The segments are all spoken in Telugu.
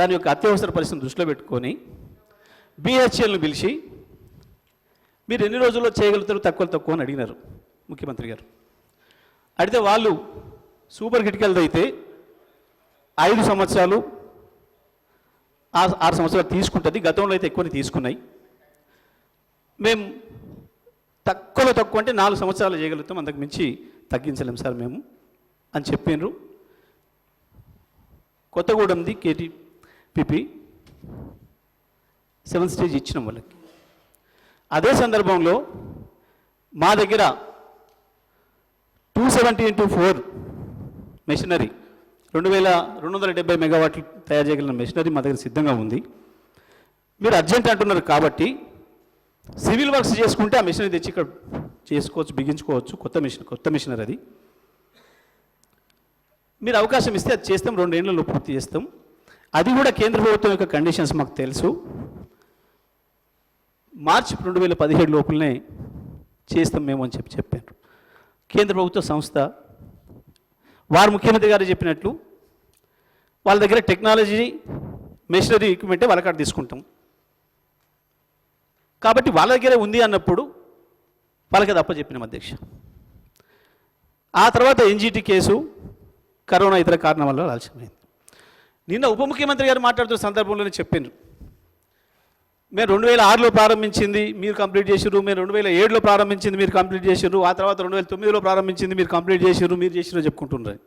దాని యొక్క అత్యవసర పరిస్థితిని దృష్టిలో పెట్టుకొని బీహెచ్ఎల్ను పిలిచి మీరు ఎన్ని రోజుల్లో చేయగలుగుతారు తక్కువ తక్కువ అని అడిగినారు ముఖ్యమంత్రి గారు. అడిగితే వాళ్ళు సూపర్ క్రిటికల్ది అయితే ఐదు సంవత్సరాలు ఆ- ఆరు సంవత్సరాలు తీసుకుంటుంది గతంలో అయితే ఎక్కువని తీసుకున్నాయి. మేము తక్కువలో తక్కువ అంటే నాలుగు సంవత్సరాలు చేయగలుగుతాం అంతకు మించి తగ్గించలేం సార్ మేము అని చెప్పిండ్రు కొత్తగూడెంది పిపి. సెవెన్ స్టేజ్ ఇచ్చిన వాళ్ళకి. అదే సందర్భంలో మా దగ్గర two seventy into four machinery రెండు వేల రెండు వందల డెబ్బై మెగావాట్లు తయారు చేయగలిగిన మెషినరీ మా దగ్గర సిద్ధంగా ఉంది. మీరు అర్జెంట్ అంటున్నారు కాబట్టి సివిల్ వర్క్స్ చేసుకుంటే ఆ మిషనరీ తెచ్చి ఇక్కడ చేసుకోవచ్చు బిగించుకోవచ్చు. కొత్త మిషన్ కొత్త మిషనరీ అది. మీరు అవకాశం ఇస్తే అది చేస్తాం రెండేళ్ళలో పూర్తి చేస్తాం. అది కూడా కేంద్ర ప్రభుత్వం యొక్క కండిషన్స్ మాకు తెలుసు. మార్చి రెండు వేల పదిహేడు లోపలనే చేస్తాం మేము అని చెప్పి చెప్పారు. కేంద్ర ప్రభుత్వ సంస్థ వారు ముఖ్యమంత్రి గారు చెప్పినట్లు వాళ్ళ దగ్గర టెక్నాలజీ మెషినరీ ఎక్విప్మెంటే వాళ్ళకాడ తీసుకుంటాం. కాబట్టి వాళ్ళ దగ్గరే ఉంది అన్నప్పుడు వాళ్ళకి అది అప్పచెప్పినాం అధ్యక్ష. ఆ తర్వాత ఎన్జీటీ కేసు కరోనా ఇతర కారణం వల్ల ఆలస్యమైంది నిన్న ఉప ముఖ్యమంత్రి గారు మాట్లాడుతున్న సందర్భంలోనే చెప్పిండ్రు. మేము రెండు వేల ఆరులో ప్రారంభించింది మీరు కంప్లీట్ చేసిర్రు మేము రెండు వేల ఏడులో ప్రారంభించింది మీరు కంప్లీట్ చేసిర్రు ఆ తర్వాత రెండు వేల తొమ్మిదిలో ప్రారంభించింది మీరు కంప్లీట్ చేసిర్రు మీరు చేసిర్రు చెప్పుకుంటున్నారు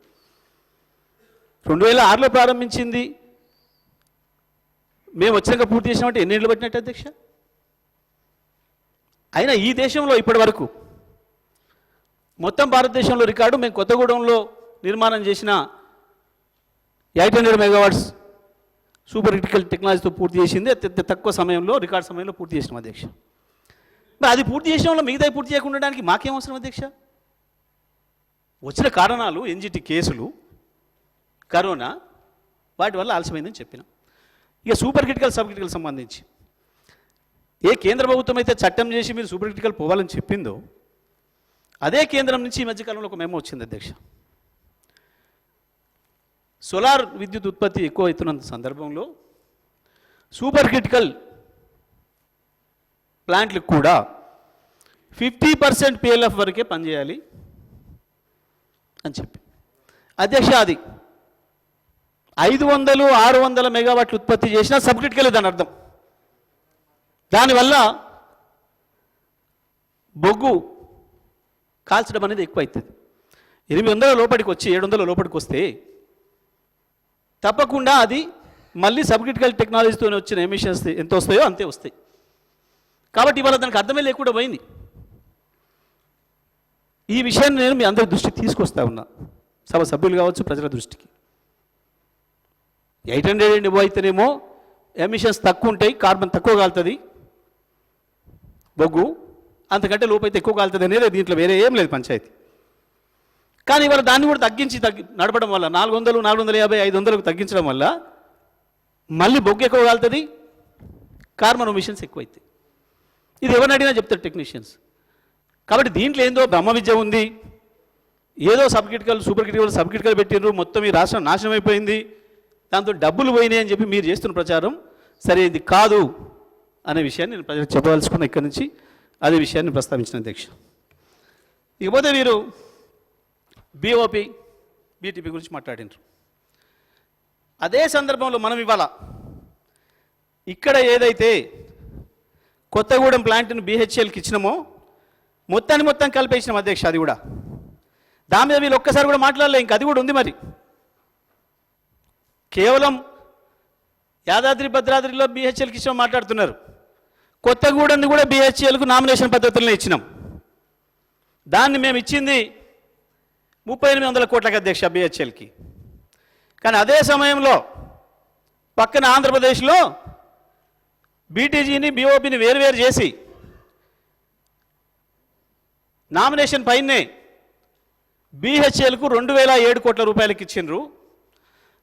రెండు వేల ఆరులో ప్రారంభించింది మేము వచ్చాక పూర్తి చేసినామంటే ఎన్నేళ్ళు పట్టినట్టు అధ్యక్ష? అయినా ఈ దేశంలో ఇప్పటి వరకు మొత్తం భారతదేశంలో రికార్డు మేము కొత్తగూడెంలో నిర్మాణం చేసిన eight hundred megawatts super critical టెక్నాలజీతో పూర్తి చేసింది. అత్యంత తక్కువ సమయంలో రికార్డ్ సమయంలో పూర్తి చేసిన అధ్యక్ష. మరి అది పూర్తి చేసిన వల్ల మిగతా పూర్తి చేయకుండా ఉండడానికి మాకేం అవసరం అధ్యక్ష? వచ్చిన కారణాలు ఎన్జిటి కేసులు కరోనా వాటి వల్ల ఆలస్యమైందని చెప్పిన. ఇక సూపర్ క్రిటికల్ సబ్ క్రిటికల్ సంబంధించి. ఏ కేంద్ర ప్రభుత్వం అయితే చట్టం చేసి మీరు సూపర్ క్రిటికల్ పోవాలని చెప్పిందో అదే కేంద్రం నుంచి ఈ మధ్యకాలంలో ఒక మెమో వచ్చింది అధ్యక్ష. సోలార్ విద్యుత్ ఉత్పత్తి ఎక్కువ అవుతున్న సందర్భంలో సూపర్ క్రిటికల్ ప్లాంట్లకు కూడా ఫిఫ్టీ పర్సెంట్ పిఎల్ఎఫ్ వరకే పనిచేయాలి అని చెప్పి. అధ్యక్ష అది ఐదు వందలు ఆరు వందల మెగావాట్లు ఉత్పత్తి చేసినా సబ్ క్రిటికల్ దాని అర్థం. దానివల్ల బొగ్గు కాల్చడం అనేది ఎక్కువ అవుతుంది ఎనిమిది వందల లోపలికి వచ్చి ఏడు వందల లోపలికి వస్తే తప్పకుండా అది మళ్ళీ సబ్ క్రిటికల్ టెక్నాలజీతో వచ్చిన ఎమిషన్స్ ఎంత వస్తాయో అంతే వస్తాయి. కాబట్టి ఇవాళ దానికి అర్థమే లేకుండా పోయింది. ఈ విషయాన్ని నేను మీ అందరి దృష్టికి తీసుకొస్తా ఉన్నా. సభ సభ్యులు కావచ్చు ప్రజల దృష్టికి. ఎయిట్ హండ్రెడ్ అండ్ అయితేనేమో ఎమిషన్స్ తక్కువ ఉంటాయి కార్బన్ తక్కువ కాలుతుంది. బొగ్గు అంతకంటే లోపైతే ఎక్కువ కాలుతుంది అనేది దీంట్లో వేరే ఏం లేదు పంచాయతీ. కానీ ఇవాళ దాన్ని కూడా తగ్గించి తగ్గి నడపడం వల్ల నాలుగు వందలు నాలుగు వందల యాభై ఐదు వందలకు తగ్గించడం వల్ల మళ్ళీ బొగ్గు ఎక్కువ కాలుతుంది కార్బన్ మిషన్స్ ఎక్కువైతాయి ఇది ఎవరిని అడిగినా చెప్తారు టెక్నీషియన్స్ కాబట్టి దీంట్లో ఏందో బ్రహ్మ విద్య ఉంది. ఏదో sub critical super critical sub critical పెట్టిండ్రు మొత్తం ఈ రాష్ట్రం నాశనం అయిపోయింది. దాంతో డబ్బులు పోయినాయి అని చెప్పి మీరు చేస్తున్న ప్రచారం సరే ఇది కాదు అనే విషయాన్ని నేను ప్రజలకు చెప్పదలుచుకున్న ఇక్కడి నుంచి. అదే విషయాన్ని ప్రస్తావించిన అధ్యక్ష ఇకపోతే మీరు బీఓపి బీటీపీ గురించి మాట్లాడినారు అదే సందర్భంలో మనం ఇవాళ ఇక్కడ ఏదైతే కొత్తగూడెం ప్లాంట్ను బీహెచ్ఎల్కి ఇచ్చినామో మొత్తాన్ని మొత్తం కలిపేసినాం అధ్యక్ష అది కూడా. దాని మీద వీళ్ళు ఒక్కసారి కూడా మాట్లాడలే ఇంకా అది కూడా ఉంది మరి. కేవలం యాదాద్రి భద్రాద్రిలో బీహెచ్ఎల్కి ఇచ్చిన మాట్లాడుతున్నారు. కొత్తగూడెంని కూడా బీహెచ్ఎల్కు నామినేషన్ పద్ధతులనే ఇచ్చినాం. దాన్ని మేము ఇచ్చింది ముప్పై ఎనిమిది వందల కోట్లకి అధ్యక్ష బీహెచ్ఎల్కి కానీ అదే సమయంలో పక్కన ఆంధ్రప్రదేశ్లో బీటీజీని బీఓపీని వేరువేరు చేసి నామినేషన్ పైనే బీహెచ్ఎల్కు రెండు వేల ఏడు కోట్ల రూపాయలకి ఇచ్చిండ్రు.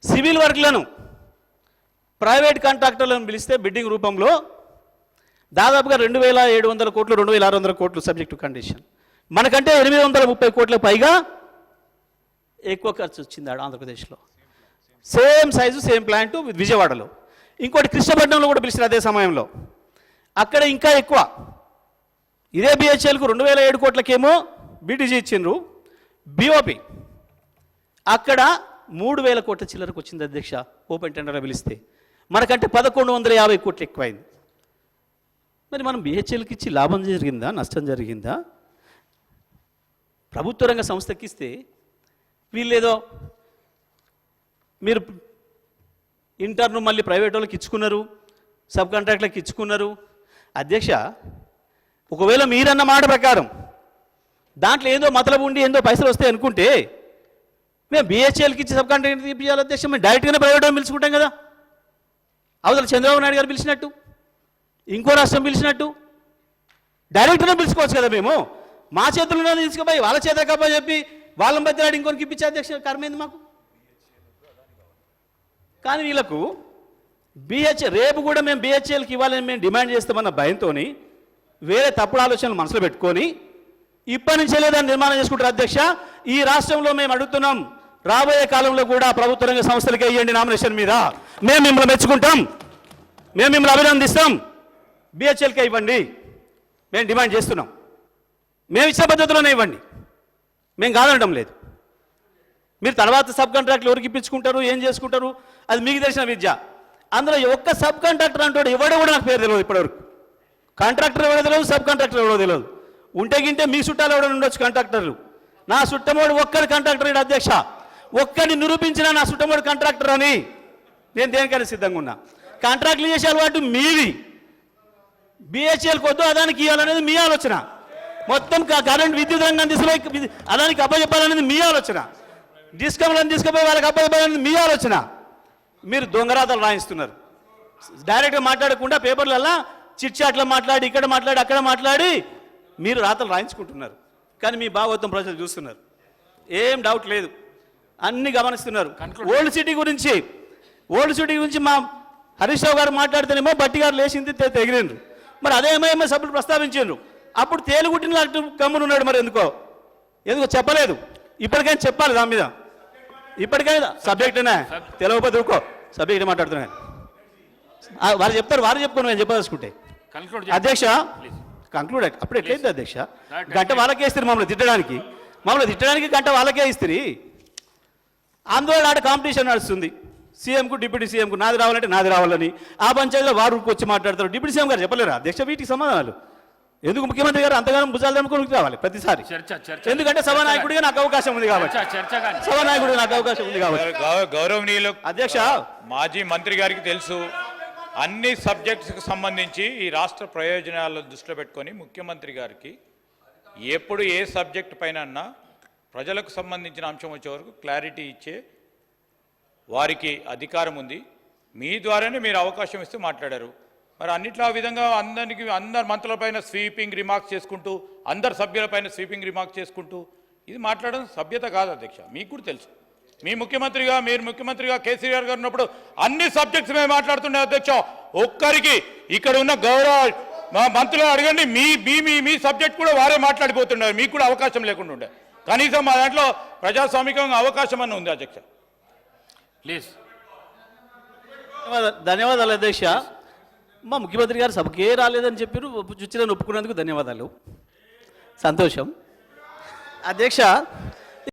సివిల్ వర్క్లను ప్రైవేట్ కాంట్రాక్టర్లను పిలిస్తే బిడ్డింగ్ రూపంలో దాదాపుగా రెండు వేల ఏడు వందల కోట్లు రెండు వేల ఆరు వందల కోట్లు సబ్జెక్టు కండిషన్. మనకంటే ఎనిమిది వందల ముప్పై కోట్లకు పైగా ఎక్కువ ఖర్చు వచ్చింది ఆంధ్రప్రదేశ్లో. సేమ్ సైజు సేమ్ ప్లాంట్ విజయవాడలో. ఇంకోటి కృష్ణపట్నంలో కూడా పిలిచిన అదే సమయంలో. అక్కడ ఇంకా ఎక్కువ. ఇదే బిహెచ్ఎల్కు రెండు వేల ఏడు కోట్లకేమో బీటీజీ ఇచ్చిండ్రు. బిఓపి అక్కడ మూడు వేల కోట్ల చిల్లరకు వచ్చింది అధ్యక్ష ఓపెన్ టెండర్లో పిలిస్తే. మనకంటే పదకొండు వందల యాభై కోట్లు ఎక్కువైంది. మరి మనం బిహెచ్ఎల్కి ఇచ్చి లాభం జరిగిందా నష్టం జరిగిందా? ప్రభుత్వ రంగ సంస్థకిస్తే వీళ్ళేదో మీరు ఇంటర్ను మళ్ళీ ప్రైవేట్ వాళ్ళకి ఇచ్చుకున్నారు సబ్ కాంట్రాక్ట్లకు ఇచ్చుకున్నారు. అధ్యక్ష ఒకవేళ మీరన్న మాట ప్రకారం దాంట్లో ఏదో మతలబు ఉండి ఏందో పైసలు వస్తాయి అనుకుంటే మేము బిహెచ్ఎల్కి ఇచ్చి సబ్ కాంట్రాక్ట్ తీపించాలి అధ్యక్ష. మేము డైరెక్ట్గానే ప్రైవేట్ వాళ్ళని పిలుచుకుంటాం కదా. అవతల చంద్రబాబు నాయుడు గారు పిలిచినట్టు ఇంకో రాష్ట్రం పిలిచినట్టు డైరెక్ట్గా పిలుచుకోవచ్చు కదా మేము. మా చేతుల్లో తీసుకుపోయి వాళ్ళ చేత కప్ప చెప్పి వాళ్ళ బతిలాడి ఇంకొనికి ఇప్పించే అధ్యక్ష కర్మేంది మాకు? కానీ వీళ్ళకు బిహెచ్ రేపు కూడా మేము బిహెచ్ఎల్కి ఇవ్వాలని మేము డిమాండ్ చేస్తామన్న భయంతో వేరే తప్పుడు ఆలోచనలు మనసులో పెట్టుకొని ఇప్పటి నుంచే లేదని నిర్మాణం చేసుకుంటారు అధ్యక్ష. ఈ రాష్ట్రంలో మేము అడుగుతున్నాం రాబోయే కాలంలో కూడా ప్రభుత్వ రంగ సంస్థలకి వేయండి నామినేషన్ మీద. మేము మిమ్మల్ని మెచ్చుకుంటాం మేము మిమ్మల్ని అభినందిస్తాం. బిహెచ్ఎల్కే ఇవ్వండి. మేము డిమాండ్ చేస్తున్నాం. మేము ఇచ్చే పద్ధతిలోనే ఇవ్వండి. మేము కాదనడం లేదు. మీరు తర్వాత సబ్ కాంట్రాక్ట్లు ఎవరికి ఇప్పించుకుంటారు ఏం చేసుకుంటారు? అది మీకు తెలిసిన విద్య. అందులో ఒక్క సబ్ కాంట్రాక్టర్ అంటాడు ఎవడో కూడా నాకు పేరు తెలియదు ఇప్పటివరకు. కాంట్రాక్టర్ ఎవడో తెలియదు సబ్ కాంట్రాక్టర్ ఎవడో తెలియదు ఉంటే గింటే మీ చుట్టాలు ఎవడో ఉండొచ్చు కాంట్రాక్టర్లు. నా చుట్టమోడు ఒక్కరి కాంట్రాక్టర్ ఈడ అధ్యక్ష. ఒక్కరిని నిరూపించిన నా చుట్టమోడు కాంట్రాక్టర్ అని నేను దేనికైనా సిద్ధంగా ఉన్నా. కాంట్రాక్ట్లు చేసే అలవాటు మీది. బిహెచ్ఎల్ కొద్దు అదానికి ఇవ్వాలనేది మీ ఆలోచన. మొత్తం కరెంట్ విద్యుత్ రంగం తీసుకుపోయి విద్యు- అదానికి అప్పచెప్పాలనేది మీ ఆలోచన. డిస్కమ్లను తీసుకుపోయి వాళ్ళకి అప్పచెప్పాలనేది మీ ఆలోచన. మీరు దొంగరాతలు రాయిస్తున్నారు. డైరెక్ట్గా మాట్లాడకుండా పేపర్లల్లా చాట్లో మాట్లాడి ఇక్కడ మాట్లాడి అక్కడ మాట్లాడి మీరు రాతలు రాయించుకుంటున్నారు. కానీ మీ భాగవతం ప్రజలు చూస్తున్నారు. ఏం డౌట్ లేదు. అన్ని గమనిస్తున్నారు. ఓల్డ్ సిటీ గురించి ఓల్డ్ సిటీ గురించి మా హరీష్ రావు గారు మాట్లాడితేనేమో బట్టి గారు లేచింది తెగిరిండ్రు మరి అదేమేమో సభ్యులు ప్రస్తావించారు అప్పుడు తేలుగుట్టిన లాంటి కమ్మును ఉన్నాడు మరి ఎందుకో? ఎందుకో చెప్పలేదు. ఇప్పటికైనా చెప్పాలి దాని మీద. ఇప్పటికైనా సబ్జెక్టేనా తెలియకపోతే ఊరుకో. సబ్జెక్ట్ మాట్లాడుతున్నాను వారు చెప్తారు వారు చెప్పుకోను నేను చెప్పదలుచుకుంటే. అధ్యక్ష? కంక్లూడ్ అప్పుడు ఎట్లయింది అధ్యక్ష? గంట వాళ్ళకే ఇస్తారు మమ్మల్ని తిట్టడానికి. మమ్మల్ని తిట్టడానికి గంట వాళ్ళకే ఇస్తారు. ఆందోళన ఆడ కాంపిటీషన్ నడుస్తుంది. సీఎంకు డిప్యూటీ సీఎంకు నాది రావాలంటే నాది రావాలని. ఆ పంచాయతీలో వారు వచ్చి మాట్లాడతారు. డిప్యూటీ సీఎం గారు చెప్పలేరా? అధ్యక్ష వీటికి సమాధానాలు. ఎందుకు ముఖ్యమంత్రి గారు అంతగానో భుజాలు దమ్ముకొని రావాలి ప్రతిసారి? చర్చ చర్చ ఎందుకంటే సభానాయకుడిగా నాకు అవకాశం ఉంది కాబట్టి. చర్చ చర్చ కానీ. సభానాయకుడిగా నాకు అవకాశం ఉంది కాబట్టి. గౌరవనీయులు అధ్యక్ష! మాజీ మంత్రి గారికి తెలుసు. అన్ని సబ్జెక్ట్స్కి సంబంధించి ఈ రాష్ట్ర ప్రయోజనాలను దృష్టిలో పెట్టుకొని ముఖ్యమంత్రి గారికి ఎప్పుడు ఏ సబ్జెక్ట్ పైన ప్రజలకు సంబంధించిన అంశం వచ్చే వరకు క్లారిటీ ఇచ్చే వారికి అధికారం ఉంది. మీ ద్వారానే మీరు అవకాశం ఇస్తే మాట్లాడారు. మరి అన్నిట్లో ఆ విధంగా అందరికి అందరు మంత్రులపైన స్వీపింగ్ రిమార్క్స్ చేసుకుంటూ అందరు సభ్యులపైన స్వీపింగ్ రిమార్క్స్ చేసుకుంటూ ఇది మాట్లాడడం సభ్యత కాదు అధ్యక్ష మీకు కూడా తెలుసు. మీ ముఖ్యమంత్రిగా మీరు ముఖ్యమంత్రిగా కేసీఆర్ గారు ఉన్నప్పుడు అన్ని సబ్జెక్ట్స్ మేము మాట్లాడుతుండే అధ్యక్ష ఒక్కరికి ఇక్కడ ఉన్న గౌరవ మా మంత్రులు అడగండి మీ మీ మీ మీ సబ్జెక్ట్ కూడా వారే మాట్లాడిపోతున్నారు మీకు కూడా అవకాశం లేకుండా ఉండే. కనీసం మా దాంట్లో ప్రజాస్వామికంగా అవకాశం అన్న ఉంది అధ్యక్ష. ప్లీజ్ ధన్యవాదాలు ధన్యవాదాలు అధ్యక్ష. మా ముఖ్యమంత్రి గారు సభకే రాలేదని చెప్పారు చుచ్చిన ఒప్పుకున్నందుకు ధన్యవాదాలు. సంతోషం. అధ్యక్ష